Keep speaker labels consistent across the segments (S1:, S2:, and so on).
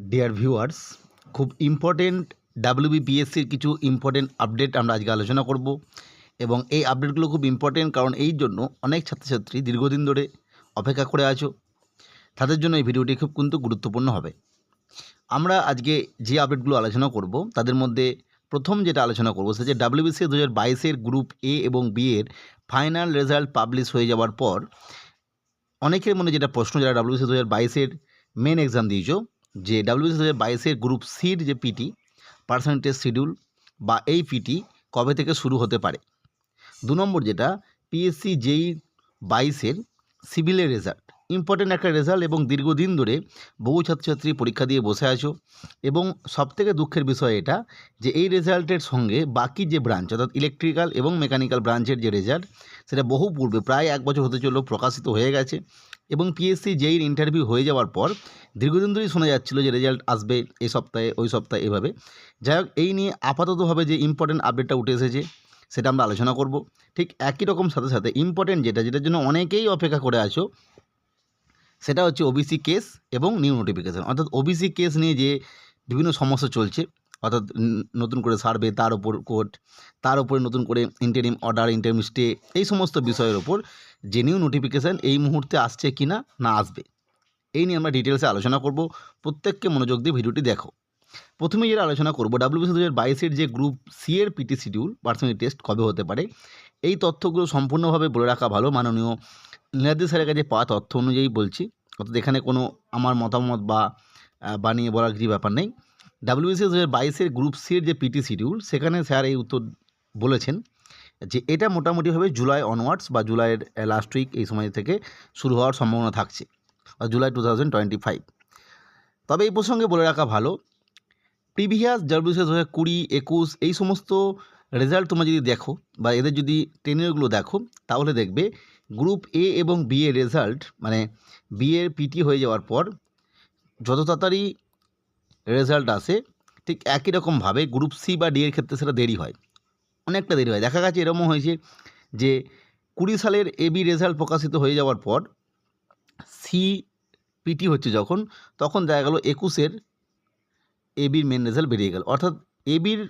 S1: Deer viewers খুব important ডাব্লিউবিপিএসসির কিছু ইম্পর্টেন্ট আপডেট আমরা আজকে আলোচনা করব এবং এই আপডেটগুলো খুব ইম্পর্টেন্ট কারণ এই জন্য অনেক ছাত্রছাত্রী দীর্ঘদিন ধরে অপেক্ষা করে আছো। তাদের জন্য এই ভিডিওটি খুব কিন্তু গুরুত্বপূর্ণ হবে। আমরা আজকে যে আপডেটগুলো আলোচনা করব, তাদের মধ্যে প্রথম যেটা আলোচনা করব সেটা ডাব্লিউবিসি দু হাজার বাইশের গ্রুপ এ এবং বি এর ফাইনাল রেজাল্ট পাবলিশ হয়ে যাওয়ার পর অনেকের মনে যেটা প্রশ্ন, যারা ডাব্লিউবিসি দু হাজার বাইশের মেন এক্সাম দিয়েছ যে ডাব্লিউবিসি দু বাইশের গ্রুপ সির যে পিটি পার্সেন্টেজ শিডিউল বা এই পিটি কবে থেকে শুরু হতে পারে? দু নম্বর যেটা পিএসসি জেই বাইশের সিভিলের রেজাল্ট ইম্পর্টেন্ট একটা রেজাল্ট এবং দীর্ঘদিন ধরে বহু ছাত্রছাত্রী পরীক্ষা দিয়ে বসে আছো এবং সবথেকে দুঃখের বিষয় এটা যে এই রেজাল্টের সঙ্গে বাকি যে ব্রাঞ্চ অর্থাৎ ইলেকট্রিক্যাল এবং মেকানিক্যাল ব্রাঞ্চের যে রেজাল্ট সেটা বহু পূর্বে, প্রায় এক বছর হতে চলল প্রকাশিত হয়ে গেছে। এবং পিএসসি জেইর ইন্টারভিউ হয়ে যাওয়ার পর দীর্ঘদিন ধরেই শোনা যাচ্ছিল যে রেজাল্ট আসবে এই সপ্তাহে, ওই সপ্তাহে এভাবে। যাই হোক, এই নিয়ে আপাততভাবে যে ইম্পর্টেন্ট আপডেটটা উঠে এসেছে সেটা আমরা আলোচনা করব। ঠিক একই রকম সাথে সাথে ইম্পর্টেন্ট যেটা, যেটার জন্য অনেকেই অপেক্ষা করে আছো, সেটা হচ্ছে ওবিসি কেস এবং নিউ নোটিফিকেশান অর্থাৎ ওবিসি কেস নিয়ে যে বিভিন্ন সমস্যা চলছে অর্থাৎ নতুন করে সার্ভে, তার ওপর কোর্ট তার উপরে নতুন করে ইন্টারিম অর্ডার ইন্টারিম স্টে এই সমস্ত বিষয়ের ওপর যে নিউ নোটিফিকেশান এই মুহূর্তে আসছে কি না না আসবে। এই নিয়ে আমরা ডিটেলসে আলোচনা করব। প্রত্যেককে মনোযোগ দিয়ে ভিডিওটি দেখো। প্রথমে যেটা আলোচনা করব ডাব্লিউবিসি দু হাজার বাইশের যে গ্রুপ সি এর পিটি শিডিউল পার্সোনালি টেস্ট কবে হতে পারে, এই তথ্যগুলো সম্পূর্ণভাবে বলে রাখা ভালো। মাননীয় নীলাদ্রি স্যারের কাছে পাওয়া তথ্য অনুযায়ী বলছি। অর্থাৎ এখানে কোনো আমার মতামত বা বানিয়ে বলার কিছু ব্যাপার নেই। ডাব্লিউবিসি দু বাইশের গ্রুপ সির যে পিটি শিডিউল সেখানে স্যার এই উত্তর বলেছেন যে এটা মোটামুটি হবে জুলাই অনওয়ার্ডস বা জুলাইয়ের লাস্ট উইক এই সময় থেকে শুরু হওয়ার সম্ভাবনা থাকছে, বা জুলাই টু টোয়েন্টি ফাইভ তবে এই প্রসঙ্গে বলে রাখা ভালো প্রিভিয়াস ডাব্লিউসি দু হাজার কুড়ি, একুশ, এই সমস্ত রেজাল্ট তোমরা যদি দেখো, বা এদের যদি টেনিয়রগুলো দেখো, তাহলে দেখবে গ্রুপ এ এবং বি এর রেজাল্ট মানে বি এর পিটি হয়ে যাওয়ার পর যত তাড়াতাড়ি রেজাল্ট আসে, ঠিক একই রকমভাবে গ্রুপ সি বা ডি এর ক্ষেত্রে সেটা দেরি হয়। অনেকটা দেরি হয়। দেখা গেছে এরকম হয়েছে যে কুড়ি সালের এবি রেজাল্ট প্রকাশিত হয়ে যাওয়ার পর সি পিটি হচ্ছে যখন, তখন দেখা গেল একুশের এবির মেন রেজাল্ট বেরিয়ে গেল। অর্থাৎ এবির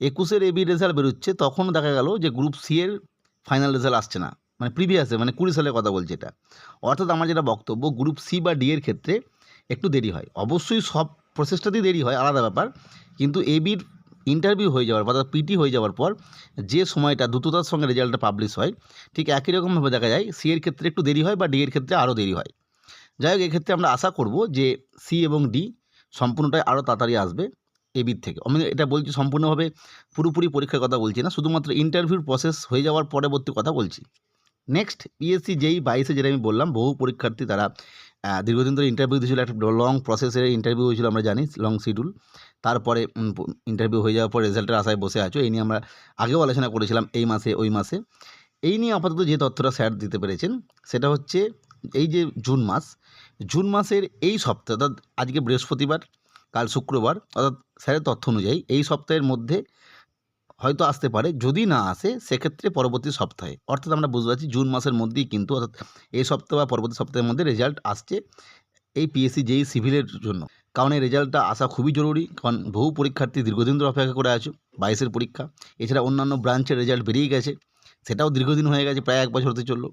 S1: একুশের এবির রেজাল্ট বেরোচ্ছে তখন দেখা গেল যে গ্রুপ সি এর ফাইনাল রেজাল্ট আসছে না। মানে প্রিভিয়াসে মানে কুড়ি সালের কথা বলছে এটা। অর্থাৎ আমার যেটা বক্তব্য গ্রুপ সি বা ডি এর ক্ষেত্রে একটু দেরি হয়। অবশ্যই সব প্রসেসটাতেই দেরি হয়, আলাদা ব্যাপার। কিন্তু এবির ইন্টারভিউ হয়ে যাওয়ার অর্থাৎ পিটি হয়ে যাওয়ার পর, যে সময়টা দ্রুততার সঙ্গে রেজাল্টটা পাবলিশ হয়, ঠিক একই রকমভাবে দেখা যায় সি এর ক্ষেত্রে একটু দেরি হয় বা ডি এর ক্ষেত্রে আরও দেরি হয়। যাই হোক এক্ষেত্রে আমরা আশা করব যে সি এবং ডি সম্পূর্ণটাই আরও তাড়াতাড়ি আসবে এবির থেকে। আমি এটা বলছি সম্পূর্ণভাবে পুরোপুরি পরীক্ষার কথা বলছি না, শুধুমাত্র ইন্টারভিউর প্রসেস হয়ে যাওয়ার পরবর্তী কথা বলছি। নেক্সট পিএসসি যেই বাইশে যেটা আমি বললাম, বহু পরীক্ষার্থী তারা দীর্ঘদিন ধরে ইন্টারভিউ দিয়েছিল, একটা লং প্রসেসের ইন্টারভিউ হয়েছিল, আমরা জানি লং শিডিউল তারপরে ইন্টারভিউ হয়ে যাওয়ার পর রেজাল্টের আশায় বসে আছো, এই নিয়ে আমরা আগেও আলোচনা করেছিলাম এই মাসে, ওই মাসে। এই নিয়ে আপাতত যে তথ্যটা স্যার দিতে পেরেছেন, সেটা হচ্ছে এই যে জুন মাস, জুন মাসের এই সপ্তাহ, অর্থাৎ আজকে বৃহস্পতিবার, কাল শুক্রবার, অর্থাৎ স্যারের তথ্য অনুযায়ী এই সপ্তাহের মধ্যে হয়তো আসতে পারে। যদি না আসে, সেক্ষেত্রে পরবর্তী সপ্তাহে। অর্থাৎ আমরা বুঝতে পারছি জুন মাসের মধ্যেই কিন্তু অর্থাৎ এই সপ্তাহ বা পরবর্তী সপ্তাহের মধ্যে রেজাল্ট আসছে এই পিএসসি যেই সিভিলের জন্য। কারণ এই রেজাল্টটা আসা খুবই জরুরি। কারণ বহু পরীক্ষার্থী দীর্ঘদিন ধরে অপেক্ষা করে আছো বাইশের পরীক্ষা। এছাড়া অন্যান্য ব্রাঞ্চের রেজাল্ট বেরিয়ে গেছে। সেটাও দীর্ঘদিন হয়ে গেছে, প্রায় এক বছর হতে চলল।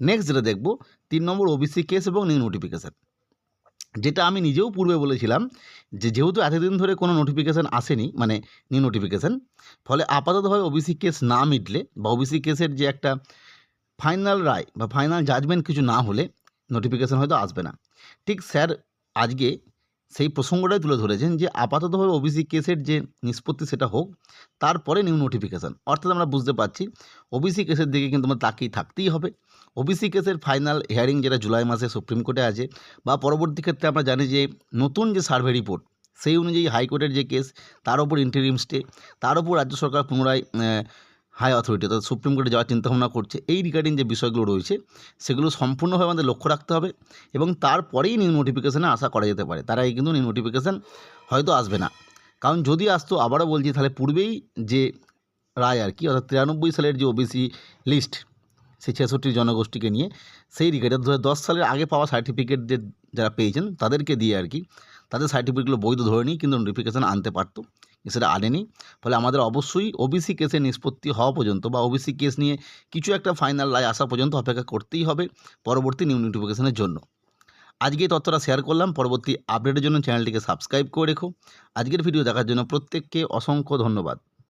S1: নেক্সট যেটা দেখব, তিন নম্বর ওবিসি কেস এবং নিউ নোটিফিকেশান যেটা আমি নিজেও পূর্বে বলেছিলাম যে যেহেতু এতদিন ধরে কোনো নোটিফিকেশান আসেনি মানে নিউ নোটিফিকেশান ফলে আপাততভাবে ওবিসি কেস না মিটলে বা ওবিসি কেসের যে একটা ফাইনাল রায় বা ফাইনাল জাজমেন্ট কিছু না হলে নোটিফিকেশান হয়তো আসবে না। ঠিক স্যার আজকে সেই প্রসঙ্গটাই তুলে ধরেছেন যে আপাততভাবে ওবিসি কেসের যে নিষ্পত্তি সেটা হোক, তারপরে নিউ নোটিফিকেশান অর্থাৎ আমরা বুঝতে পারছি ওবিসি কেসের দিকে কিন্তু আমরা তাকিয়ে থাকতেই হবে। ওবিসি কেসের ফাইনাল হিয়ারিং যেটা জুলাই মাসে সুপ্রিম কোর্টে আছে, বা পরবর্তী ক্ষেত্রে আমরা জানি যে নতুন যে সার্ভে রিপোর্ট সেই অনুযায়ী হাইকোর্টের যে কেস তার উপর ইন্টারিম স্টে তার উপর রাজ্য সরকার পুনরায় হাই অথরিটি অর্থাৎ সুপ্রিম কোর্টে যাওয়ার চিন্তাভাবনা করছে। এই রিগার্ডিং যে বিষয়গুলো রয়েছে, সেগুলো সম্পূর্ণভাবে আমাদের লক্ষ্য রাখতে হবে এবং তারপরেই নিউ নোটিফিকেশানে আশা করা যেতে পারে। তার আগে কিন্তু নিউ নোটিফিকেশান হয়তো আসবে না। কারণ যদি আসতো, আবারও বলছি, তাহলে পূর্বেই যে রায় আর কি, অর্থাৎ তিরানব্বই সালের যে ওবিসি লিস্ট সেই ছেষট্টি জনগোষ্ঠীকে নিয়ে সেই রিগার্ডে দু দশ সালের আগে পাওয়া সার্টিফিকেট যে যারা পেয়েছেন তাদেরকে দিয়ে আর কি তাদের সার্টিফিকেটগুলো বৈধ ধরে নিই কিন্তু নোটিফিকেশান আনতে পারতো, সেটা আনেনি। ফলে আমাদের অবশ্যই ওবিসি কেসের নিষ্পত্তি হওয়া পর্যন্ত বা ওবিসি কেস নিয়ে কিছু একটা ফাইনাল রায় আসা পর্যন্ত অপেক্ষা করতেই হবে পরবর্তী নিউ নোটিফিকেশানের জন্য। আজকে এই তথ্যটা শেয়ার করলাম, পরবর্তী আপডেটের জন্য চ্যানেলটিকে সাবস্ক্রাইব করে রেখো। আজকের ভিডিও দেখার জন্য প্রত্যেককে অসংখ্য ধন্যবাদ।